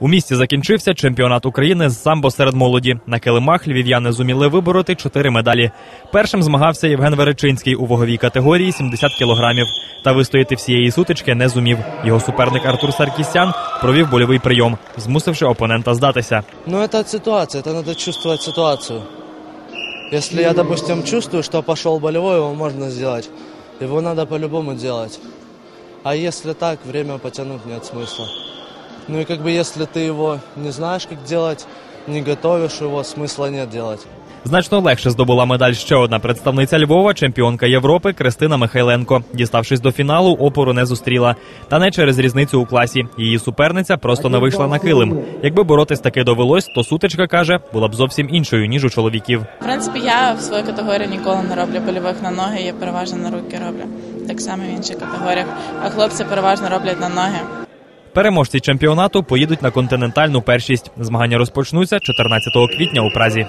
У місті закінчився чемпіонат України з самбо серед молоді. На килимах львів'яни зуміли вибороти чотири медалі. Першим змагався Євген Веречинський у ваговій категорії 70 кілограмів. Та вистояти всієї сутички не зумів. Його суперник Артур Саркісян провів больовий прийом, змусивши опонента здатися. Ну, это от ситуации, это надо чувствовать ситуацию. Если я, допустим, чувствую, что пошел болевой, его можно сделать. Его надо по-любому делать. А если так, время потянуть нет смысла. Ну и как бы если ты его не знаешь, как делать, не готовишь его, смысла нет делать. Значно легше здобула медаль ще одна представниця Львова, чемпіонка Європи Кристина Михайленко. Діставшись до фіналу, опору не зустріла. Та не через різницю у класі. Її суперниця просто не вийшла на килим. Якби боротись таки довелось, то сутичка каже, була б зовсім іншою ніж у чоловіків. В принципі, я в своїй категорії ніколи не роблю больових на ноги, я переважно на руки роблю. Так само в інших категоріях. А хлопці переважно роблять на ноги. Переможці чемпіонату поїдуть на континентальну першість. Змагання розпочнуться 14 квітня у Празі.